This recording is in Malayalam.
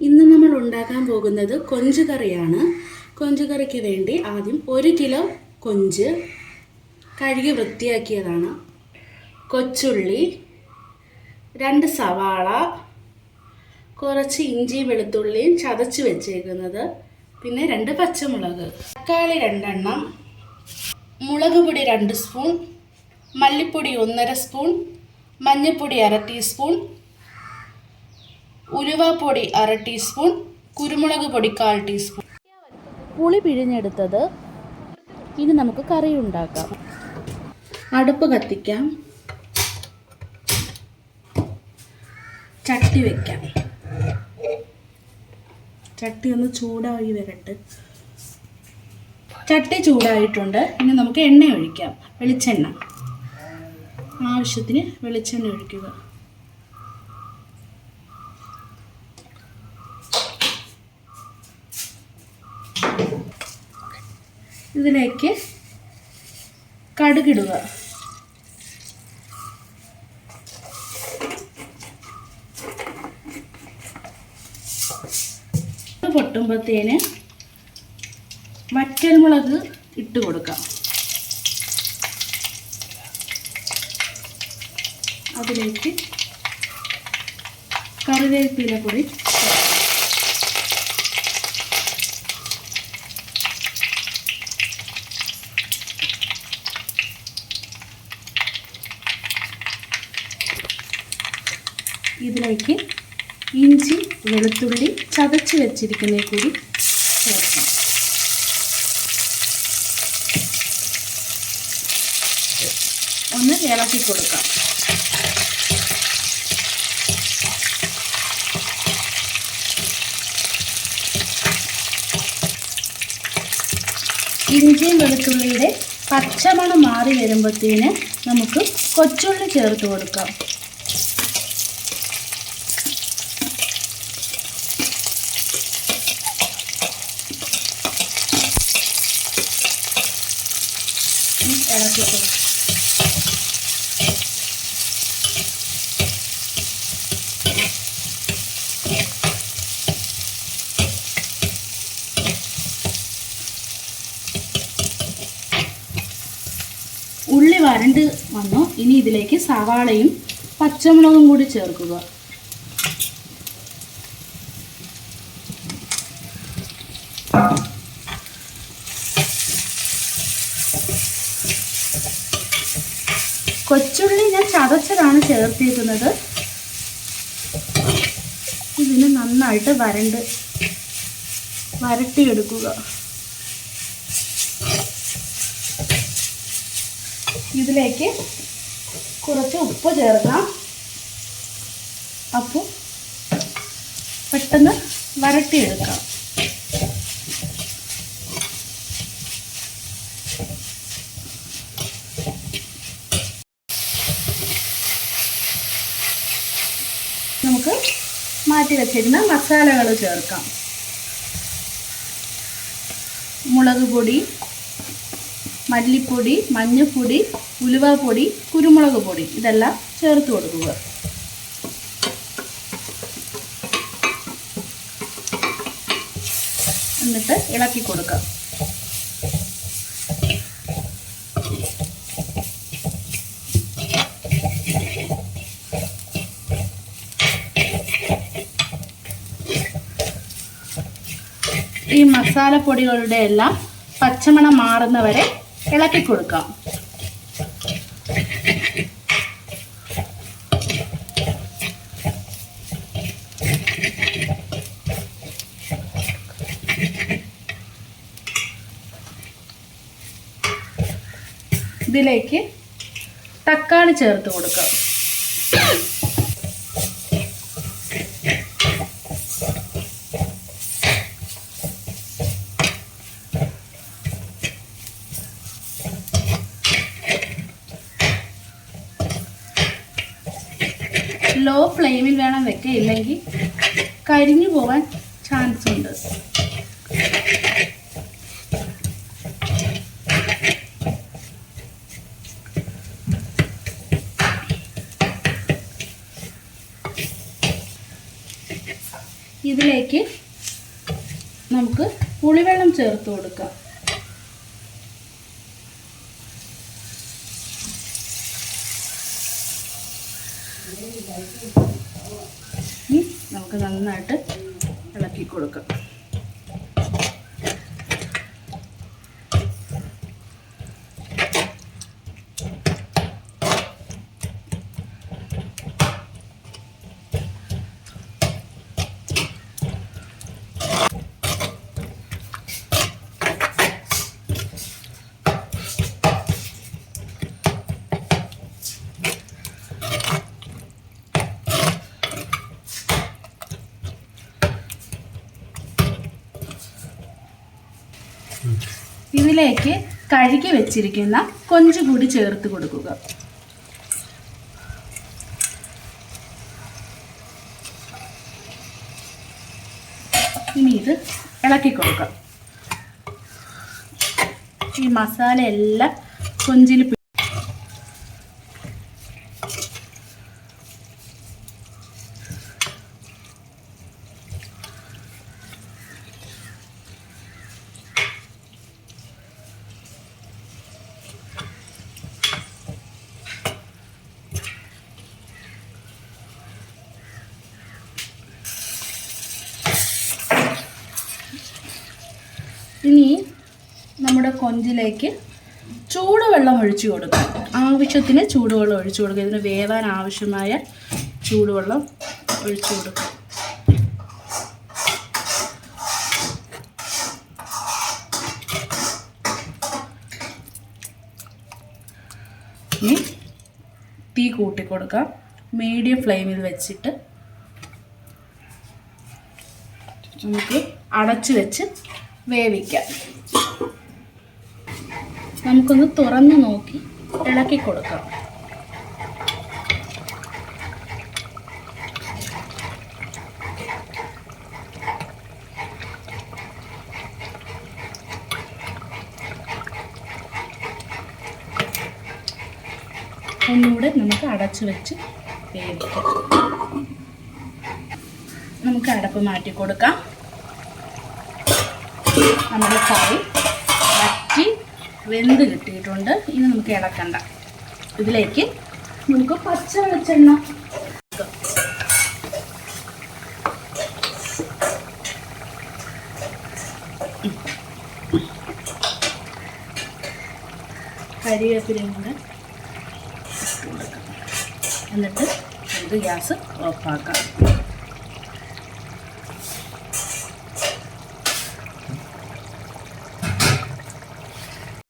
ഇന്ന് നമ്മൾ ഉണ്ടാക്കാൻ പോകുന്നത് കൊഞ്ച് കറിയാണ് കൊഞ്ച് കറിക്ക് വേണ്ടി ആദ്യം ഒരു കിലോ കൊഞ്ച് കഴുകി വൃത്തിയാക്കിയതാണ്. കൊച്ചുള്ളി രണ്ട് സവാള കുറച്ച് ഇഞ്ചി വെളുത്തുള്ളിയും ചതച്ച് വെച്ചേക്കുന്നത്. പിന്നെ രണ്ട് പച്ചമുളക് തക്കാളി രണ്ടെണ്ണം മുളക് പൊടി രണ്ട് സ്പൂൺ മല്ലിപ്പൊടി ഒന്നര സ്പൂൺ മഞ്ഞൾപ്പൊടി അര ടീസ്പൂൺ ഉലുവാപ്പൊടി അര ടീസ്പൂൺ കുരുമുളക് പൊടി കാൽ ടീസ്പൂൺ. പുളി പിഴിഞ്ഞെടുത്തത് ഇനി നമുക്ക് കറി ഉണ്ടാക്കാം. അടുപ്പ് കത്തിക്കാം. ചട്ടി വെക്കാം. ചട്ടി ഒന്ന് ചൂടായി വരട്ടെ. ചട്ടി ചൂടായിട്ടുണ്ട്. ഇനി നമുക്ക് എണ്ണ ഒഴിക്കാം. വെളിച്ചെണ്ണ. ആവശ്യത്തിന് വെളിച്ചെണ്ണ ഒഴിക്കുക. ഇതിലേക്ക് കടുകിടുക. പൊട്ടുമ്പത്തേന് വറ്റൽമുളക് ഇട്ട് കൊടുക്കാം. അതിലേക്ക് കറിവേപ്പില കൂടി ഇതിലേക്ക് ഇഞ്ചി വെളുത്തുള്ളി ചതച്ച് വെച്ചിരിക്കുന്ന കൂടി ചേർക്കാം. ഒന്ന് ഇളക്കി കൊടുക്കാം. ഇഞ്ചിയും വെളുത്തുള്ളിയുടെ പച്ചമണം മാറി വരുമ്പോഴത്തേന് നമുക്ക് കൊച്ചുള്ളി ചേർത്ത് കൊടുക്കാം ഇളക്കി കൊടുക്കാം ഉള്ളി വരണ്ട് വന്നു. ഇനി ഇതിലേക്ക് സവാളയും പച്ചമുളകും കൂടി ചേർക്കുക. കൊച്ചുള്ളി ഞാൻ ചതച്ചതാണ് ചേർത്തിരിക്കുന്നത്. ഇതിന് നന്നായിട്ട് വരണ്ട് വരട്ടിയെടുക്കുക. ഇതിലേക്ക് കുറച്ച് ഉപ്പ് ചേർക്കാം. അപ്പോൾ പെട്ടെന്ന് വരട്ടിയെടുക്കാം. നമുക്ക് മാറ്റി വെച്ചിരുന്ന മസാലകൾ ചേർക്കാം. മുളക് പൊടി മല്ലിപ്പൊടി മഞ്ഞൾപ്പൊടി ഉലുവാപ്പൊടി കുരുമുളക് പൊടി ഇതെല്ലാം ചേർത്ത് കൊടുക്കുക. എന്നിട്ട് ഇളക്കി കൊടുക്കാം ഈ മസാലപ്പൊടികളുടെ എല്ലാം പച്ചമണം മാറുന്നവരെ ഇളക്കി കൊടുക്കാം. ഇതിലേക്ക് തക്കാളി ചേർത്ത് കൊടുക്കാം. ലോ ഫ്ലെയിമിൽ വേണം വെക്കുക ഇല്ലെങ്കിൽ കരിഞ്ഞു പോകാൻ ചാൻസ് ഉണ്ട്. ഇതിലേക്ക് നമുക്ക് പുളിവെള്ളം ചേർത്ത് കൊടുക്കാം. നമുക്ക് നന്നായിട്ട് ഇളക്കി കൊടുക്കാം. ഇതിലേക്ക് കഴുകി വെച്ചിരിക്കുന്ന കൊഞ്ചുകൂടി ചേർത്ത് കൊടുക്കുക. ഇനി ഇത് ഇളക്കി കൊടുക്കാം. ഈ മസാല എല്ലാം കൊഞ്ചിൽ പി- ഇനി നമ്മുടെ കൊഞ്ചിലേക്ക് ചൂടുവെള്ളം ഒഴിച്ചു കൊടുക്കുക ആവശ്യത്തിന് ചൂടുവെള്ളം ഒഴിച്ചു കൊടുക്കുക ഇതിന് വേവാൻ ആവശ്യമായ ചൂടുവെള്ളം ഒഴിച്ചു കൊടുക്കുക ഇനി തീ കൂട്ടി കൊടുക്കാം. മീഡിയം ഫ്ലെയിമിൽ വെച്ചിട്ട് നമുക്ക് അടച്ചു വെച്ച് വേവിക്കാം. നമുക്കൊന്ന് തുറന്ന് നോക്കി ഇളക്കി കൊടുക്കാം. ഒന്നുകൂടെ നമുക്ക് അടച്ചു വെച്ച് വേവിക്കാം. നമുക്ക് അടപ്പ് മാറ്റി കൊടുക്കാം. നമ്മുടെ കറി വെന്ത് കിട്ടിയിട്ടുണ്ട്. ഇനി നമുക്ക് ഇളക്കണ്ട. ഇതിലേക്ക് നമുക്ക് പച്ച വെളിച്ചെണ്ണ കരിവേപ്പിലയും കൂടെ എന്നിട്ട് നമുക്ക് ഗ്യാസ് ഓഫാക്കാം.